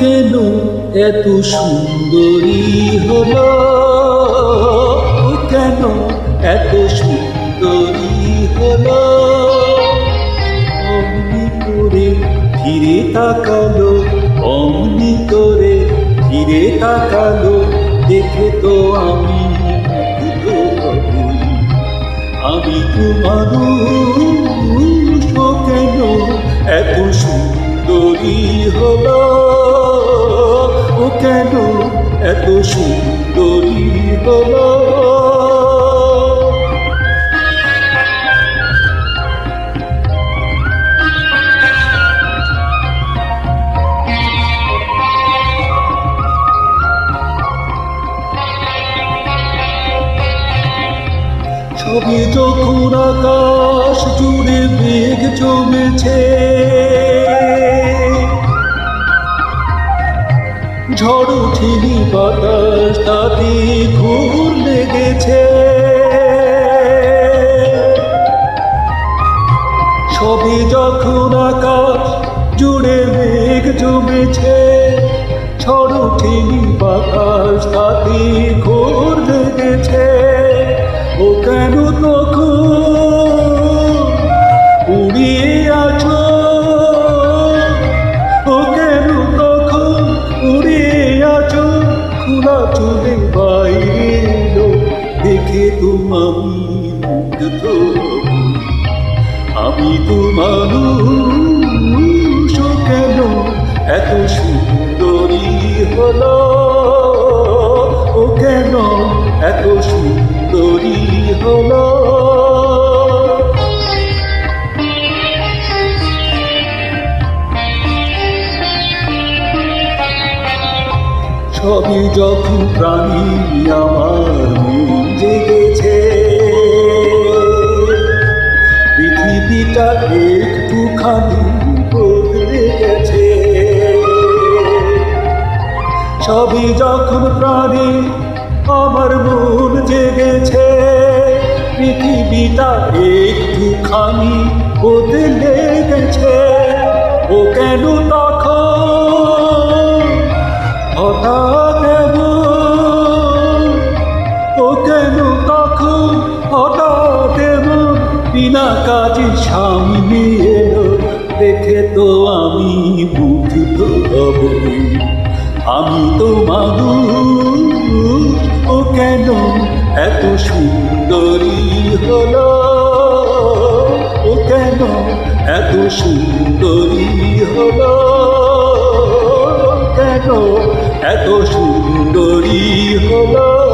কেন এত সুন্দরী হলো কেন এত সুন্দরী হলো অমনি করে ফিরে তাকালো, অমনি করে ফিরে তাকালো, দেখে তো আমি। আমি তোমার কেন এত সুন্দরী হলো কেন এত সুন্দরী ছবি যখন আকাশ জুড়ে মেঘ জমেছে ঝড় উঠিনি বাতাস, তাতে ঘুর লেগেছে। সবে যখন আকাশ জুড়ে মেঘ জমেছে, ঝড় উঠিনি বাতাস, তাতে ঘোর লেগেছে। ও কেন তখন উড়িয়ে আছো আমি তো মানুষ কেন এত সুন্দরী হলো? ও কেন এত সুন্দরী হলো? সবই যখন প্রাণী আমার পৃথিবীটা একটুখানি বদলে গেছে। সবই যখন প্রাণী আমার মন জেগেছে, পৃথিবীটা একটুখানি বদলে গেছে। ও কেন তখন হঠাৎ ও কেন তখন হঠাৎ বিনা কাজে সামনে এলো। দেখে তো আমি মুগ্ধ হব আমি তো মানুষ ও কেন এত সুন্দরী হলো? ও কেন এত সুন্দরী হলো? কেন এত সুন্দরী হলো?